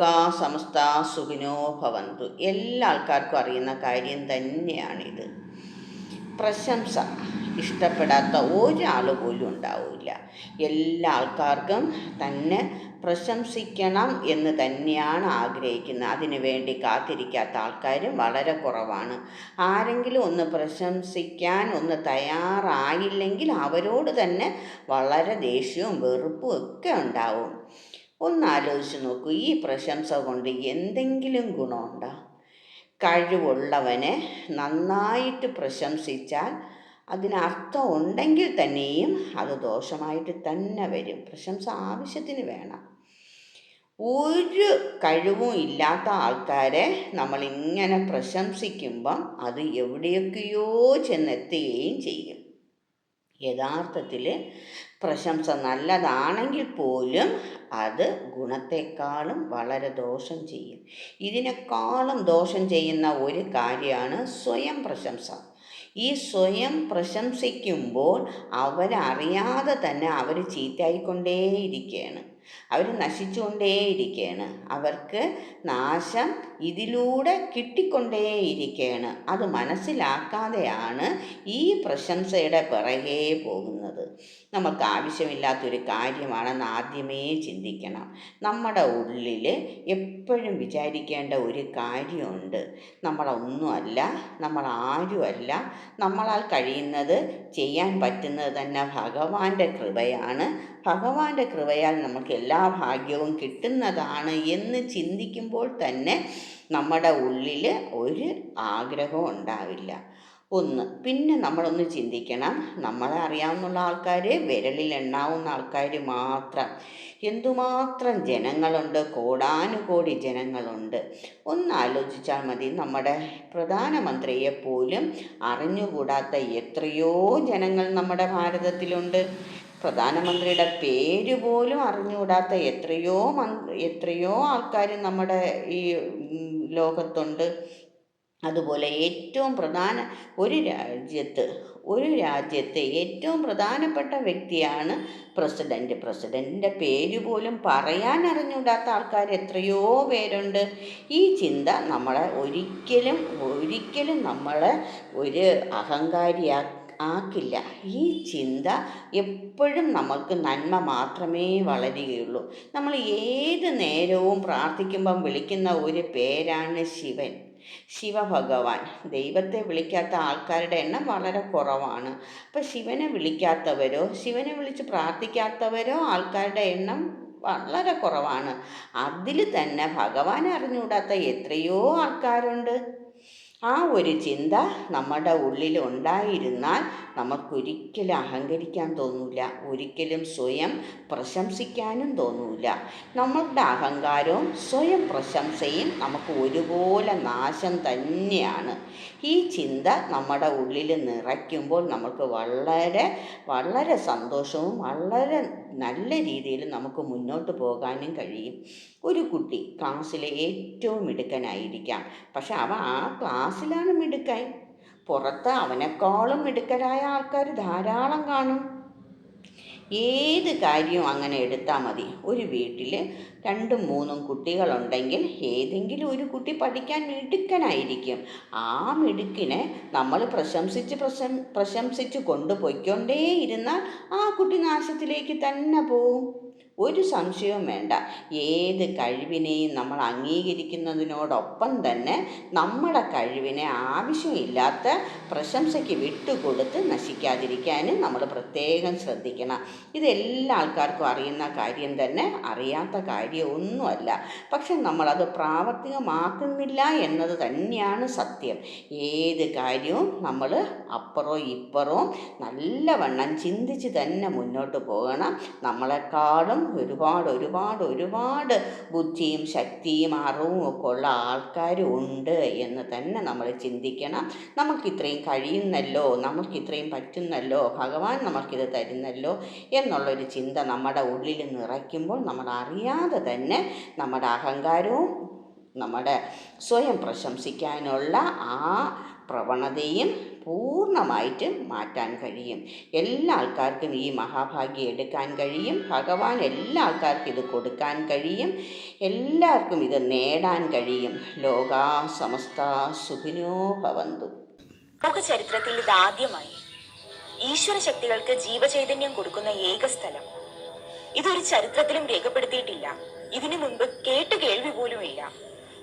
ലോക സമസ്ത സുഖിനോ ഭവന്തു. എല്ലാ ആൾക്കാർക്കും അറിയുന്ന കാര്യം തന്നെയാണിത്. പ്രശംസ ഇഷ്ടപ്പെടാത്ത ഒരാൾ പോലും ഉണ്ടാവില്ല. എല്ലാ ആൾക്കാർക്കും തന്നെ പ്രശംസിക്കണം എന്ന് തന്നെയാണ് ആഗ്രഹിക്കുന്നത്. അതിനു വേണ്ടി കാത്തിരിക്കാത്ത ആൾക്കാരും വളരെ കുറവാണ്. ആരെങ്കിലും ഒന്ന് പ്രശംസിക്കാൻ ഒന്ന് തയ്യാറായില്ലെങ്കിൽ അവരോട് തന്നെ വളരെ ദേഷ്യവും വെറുപ്പും ഒക്കെ ഉണ്ടാവും. ഒന്ന് ആലോചിച്ച് നോക്കൂ. ഈ പ്രശംസ കൊണ്ട് എന്തെങ്കിലും ഗുണമുണ്ടോ? കഴിവുള്ളവനെ നന്നായിട്ട് പ്രശംസിച്ചാൽ അതിനർത്ഥം ഉണ്ടെങ്കിൽ തന്നെയും അത് ദോഷമായിട്ട് തന്നെ വരും. പ്രശംസ ആവശ്യത്തിന് വേണം. ഒരു കഴിവും ഇല്ലാത്ത ആൾക്കാരെ നമ്മളിങ്ങനെ പ്രശംസിക്കുമ്പം അത് എവിടെയൊക്കെയോ ചെന്നെത്തുകയും ചെയ്യും. യഥാർത്ഥത്തിൽ പ്രശംസ നല്ലതാണെങ്കിൽ പോലും അത് ഗുണത്തെക്കാളും വളരെ ദോഷം ചെയ്യും. ഇതിനേക്കാളും ദോഷം ചെയ്യുന്ന ഒരു കാര്യമാണ് സ്വയം പ്രശംസ. ഈ സ്വയം പ്രശംസിക്കുമ്പോൾ അവരറിയാതെ തന്നെ അവർ ചീത്തയായിക്കൊണ്ടേയിരിക്കുകയാണ്. അവർ നശിച്ചുകൊണ്ടേയിരിക്കുകയാണ് അവർക്ക് നാശം ഇതിലൂടെ കിട്ടിക്കൊണ്ടേയിരിക്കുകയാണ് അത് മനസ്സിലാക്കാതെയാണ് ഈ പ്രശംസയുടെ പിറകെ പോകുന്നത്. നമുക്ക് ആവശ്യമില്ലാത്തൊരു കാര്യമാണെന്ന് ആദ്യമേ ചിന്തിക്കണം. നമ്മുടെ ഉള്ളിൽ എപ്പോഴും വിചാരിക്കേണ്ട ഒരു കാര്യമുണ്ട്. നമ്മളൊന്നുമല്ല നമ്മൾ ആരുമല്ല. നമ്മളാൽ കഴിയുന്നത് ചെയ്യാൻ പറ്റുന്നത് തന്നെ ഭഗവാന്റെ കൃപയാണ്. ഭഗവാന്റെ കൃപയാൽ നമുക്ക് എല്ലാ ഭാഗ്യവും കിട്ടുന്നതാണ് എന്ന് ചിന്തിക്കുമ്പോൾ തന്നെ നമ്മുടെ ഉള്ളിൽ ഒരു ആഗ്രഹവും ഉണ്ടാവില്ല. ഒന്ന് പിന്നെ നമ്മളൊന്ന് ചിന്തിക്കണം. നമ്മളെ അറിയാവുന്ന ആൾക്കാർ വിരലിൽ എണ്ണാവുന്ന ആൾക്കാർ മാത്രം. എന്തുമാത്രം ജനങ്ങളുണ്ട്? കോടാനുകോടി ജനങ്ങളുണ്ട്. ഒന്ന് ആലോചിച്ചാൽ മതി. നമ്മുടെ പ്രധാനമന്ത്രിയെ പോലും അറിഞ്ഞുകൂടാത്ത എത്രയോ ജനങ്ങൾ നമ്മുടെ ഭാരതത്തിലുണ്ട്. പ്രധാനമന്ത്രിയുടെ പേര് പോലും അറിഞ്ഞുകൂടാത്ത എത്രയോ എത്രയോ ആൾക്കാർ നമ്മുടെ ഈ ലോകത്തുണ്ട്. അതുപോലെ ഏറ്റവും പ്രധാന ഒരു രാജ്യത്ത് ഒരു രാജ്യത്തെ ഏറ്റവും പ്രധാനപ്പെട്ട വ്യക്തിയാണ് പ്രസിഡന്റ് പ്രസിഡന്റിന്റെ പേര് പോലും പറയാൻ അറിഞ്ഞുകൂടാത്ത ആൾക്കാർ എത്രയോ പേരുണ്ട്. ഈ ചിന്ത നമ്മളെ ഒരിക്കലും ഒരിക്കലും നമ്മളെ ഒരു അഹങ്കാരിയാ ആക്കില്ല. ഈ ചിന്ത എപ്പോഴും നമുക്ക് നന്മ മാത്രമേ വളരുകയുള്ളൂ. നമ്മൾ ഏത് നേരവും പ്രാർത്ഥിക്കുമ്പം വിളിക്കുന്ന ഒരു പേരാണ് ശിവൻ. ശിവഭഗവാൻ. ദൈവത്തെ വിളിക്കാത്ത ആൾക്കാരുടെ എണ്ണം വളരെ കുറവാണ്. അപ്പം ശിവനെ വിളിക്കാത്തവരോ ശിവനെ വിളിച്ച് പ്രാർത്ഥിക്കാത്തവരോ ആൾക്കാരുടെ എണ്ണം വളരെ കുറവാണ്. അതിൽ തന്നെ ഭഗവാൻ അറിഞ്ഞുകൂടാത്ത എത്രയോ ആൾക്കാരുണ്ട്. ആ ഒരു ചിന്ത നമ്മുടെ ഉള്ളിൽ ഉണ്ടായിരുന്നാൽ നമുക്കൊരിക്കലും അഹങ്കരിക്കാൻ തോന്നില്ല ഒരിക്കലും സ്വയം പ്രശംസിക്കാനും തോന്നില്ല നമ്മളുടെ അഹങ്കാരവും സ്വയം പ്രശംസയും നമുക്ക് ഒരുപോലെ നാശം തന്നെയാണ്. ഈ ചിന്ത നമ്മുടെ ഉള്ളിൽ നിറയ്ക്കുമ്പോൾ നമുക്ക് വളരെ വളരെ സന്തോഷവും വളരെ നല്ല രീതിയിൽ നമുക്ക് മുന്നോട്ട് പോകാനും കഴിയും. ഒരു കുട്ടി ക്ലാസ്സിലെ ഏറ്റവും മിടുക്കനായിരിക്കാം. പക്ഷെ അവ ആ ക്ലാസ്സിലാണ് മിടുക്കൻ. പുറത്ത് അവനെക്കാളും മിടുക്കരായ ആൾക്കാർ ധാരാളം കാണും. ഏത് കാര്യവും അങ്ങനെ എടുത്താൽ മതി. ഒരു വീട്ടിൽ രണ്ടും മൂന്നും കുട്ടികളുണ്ടെങ്കിൽ ഏതെങ്കിലും ഒരു കുട്ടി പഠിക്കാൻ മിടുക്കനായിരിക്കും. ആ മിടുക്കിനെ നമ്മൾ പ്രശംസിച്ച് പ്രശം പ്രശംസിച്ച് കൊണ്ടുപോയിക്കൊണ്ടേ ഇരുന്നാൽ ആ കുട്ടി നാശത്തിലേക്ക് തന്നെ പോവും. ഒരു സംശയവും വേണ്ട. ഏത് കഴിവിനെയും നമ്മൾ അംഗീകരിക്കുന്നതിനോടൊപ്പം തന്നെ നമ്മുടെ കഴിവിനെ ആവശ്യമില്ലാത്ത പ്രശംസയ്ക്ക് വിട്ടുകൊടുത്ത് നശിക്കാതിരിക്കാനും നമ്മൾ പ്രത്യേകം ശ്രദ്ധിക്കണം. ഇതെല്ലാ ആൾക്കാർക്കും അറിയുന്ന കാര്യം തന്നെ അറിയാത്ത കാര്യമൊന്നുമല്ല പക്ഷെ നമ്മളത് പ്രാവർത്തികമാക്കുന്നില്ല എന്നത് തന്നെയാണ് സത്യം. ഏത് കാര്യവും നമ്മൾ അപ്പുറവും ഇപ്പുറവും നല്ലവണ്ണം ചിന്തിച്ച് തന്നെ മുന്നോട്ട് പോകണം. നമ്മളെക്കാളും ഒരുപാട് ഒരുപാട് ഒരുപാട് ബുദ്ധിയും ശക്തിയും അറിവും ഒക്കെ ഉള്ള ആൾക്കാരും ഉണ്ട് എന്ന് തന്നെ നമ്മൾ ചിന്തിക്കണം. നമുക്കിത്രയും കഴിയുന്നല്ലോ നമുക്കിത്രയും പറ്റുന്നല്ലോ ഭഗവാൻ നമുക്കിത് തരുന്നല്ലോ എന്നുള്ളൊരു ചിന്ത നമ്മുടെ ഉള്ളിൽ നിറയ്ക്കുമ്പോൾ നമ്മൾ അറിയാതെ തന്നെ നമ്മുടെ അഹങ്കാരവും നമ്മുടെ സ്വയം പ്രശംസിക്കാനുള്ള ആ പ്രവണതയും പൂർണമായിട്ട് മാറ്റാൻ കഴിയും. എല്ലാ ആൾക്കാർക്കും ഈ മഹാഭാഗ്യം എടുക്കാൻ കഴിയും. ഭഗവാൻ എല്ലാ ആൾക്കാർക്കും ഇത് കൊടുക്കാൻ കഴിയും. എല്ലാവർക്കും ഇത് നേടാൻ കഴിയും. ലോകാ സമസ്ത സുഖിനോ ഭവന്തു. ലോക ചരിത്രത്തിൽ ഇതാദ്യമായി ഈശ്വര ശക്തികൾക്ക് ജീവചൈതന്യം കൊടുക്കുന്ന ഏക സ്ഥലം. ഇതൊരു ചരിത്രത്തിലും രേഖപ്പെടുത്തിയിട്ടില്ല. ഇതിനു മുൻപ് കേട്ട് കേൾവി പോലുമില്ല.